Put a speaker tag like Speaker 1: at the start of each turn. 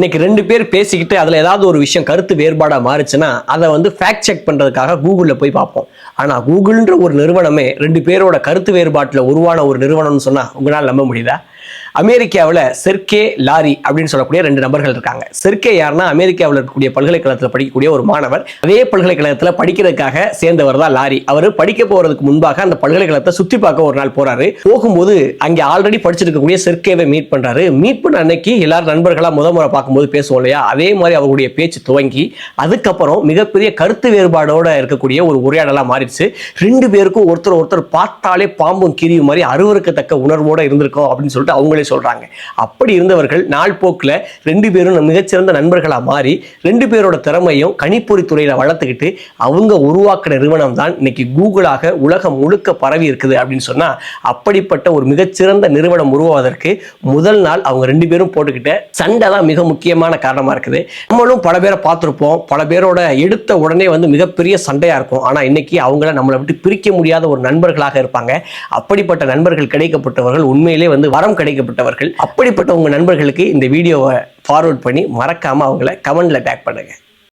Speaker 1: இன்னைக்கு ரெண்டு பேர் பேசிக்கிட்டு அதில் ஏதாவது ஒரு விஷயம் கருத்து வேறுபாடாக மாறுச்சுன்னா அதை வந்து ஃபேக்ட் செக் பண்ணுறதுக்காக கூகுளில் போய் பார்ப்போம். ஆனால் கூகுள்ன்ற ஒரு நிறுவனமே ரெண்டு பேரோட கருத்து வேறுபாட்டில் உருவான ஒரு நிறுவனம்னு சொன்னால் உங்களால் நம்ப முடியுதா? அமெரிக்காவில் செர்கே லாரி அப்படின்னு சொல்லக்கூடிய ரெண்டு நபர்கள் இருக்காங்க. செர்கே யாருன்னா அமெரிக்காவில் இருக்கக்கூடிய பல்கலைக்கழகத்தில் படிக்கக்கூடிய ஒரு மாணவர். அதே பல்கலைக்கழகத்தில் படிக்கிறதுக்காக சேர்ந்தவர் தான் லாரி. அவர் படிக்க போறதுக்கு முன்பாக அந்த பல்கலைக்கழகத்தை சுற்றி பார்க்க ஒரு நாள் போறாரு. போகும்போது அங்கே ஆல்ரெடி படிச்சிருக்கக்கூடிய செர்கேவை மீட் பண்ணுறாரு மீட் பண்ண அன்னைக்கு எல்லாரும் நண்பர்களா முத முறை பார்க்கும்போது பேசுவோம் இல்லையா? அதே மாதிரி அவருடைய பேச்சு துவங்கி அதுக்கப்புறம் மிகப்பெரிய கருத்து வேறுபாடோட இருக்கக்கூடிய ஒரு உரையாடலா மாறிடுச்சு. ரெண்டு பேருக்கும் ஒருத்தர் ஒருத்தர் பார்த்தாலே பாம்பும் கிரியும் மாதிரி அருவருக்கத்தக்க உணர்வோட இருந்திருக்கோம் அப்படின்னு சொல்லிட்டு அவங்களே சொல்கிறாங்க அப்படி இருந்தவர்கள் நாள் போக்கில் ரெண்டு பேரும் மிகச்சிறந்த நண்பர்களா மாறி ரெண்டு பேரோட திறமையும் கணிப்பொறி துறையில் வளர்த்துக்கிட்டு அவங்க உருவாக்குற நிறுவனம் தான் இன்னைக்கு கூகுளாக உலகம் முழுக்க பரவி இருக்குது அப்படின்னு சொன்னா அப்படிப்பட்ட ஒரு மிகச்சிறந்த நிறுவனம் உருவாவதற்கு முதல் நாள் அவங்க ரெண்டு பேரும் போட்டுக்கிட்ட சண்டை தான் மிக முக்கியமான காரணமா இருக்குது. நம்மளும் பல பேரை பார்த்துருப்போம். பல பேரோட எடுத்த உடனே வந்து மிகப்பெரிய சண்டையா இருக்கும். ஆனால் இன்னைக்கு அவங்கள நம்மளை விட்டு பிரிக்க முடியாத ஒரு நண்பர்களாக இருப்பாங்க. அப்படிப்பட்ட நண்பர்கள் கிடைக்கப்பட்டவர்கள் உண்மையிலே வந்து வரம் கிடைக்கப்பட்டவர்கள். அப்படிப்பட்ட உங்கள் நண்பர்களுக்கு இந்த வீடியோவை ஃபார்வர்ட் பண்ணி மறக்காம அவங்கள கமெண்ட்ல டேக் பண்ணுங்க.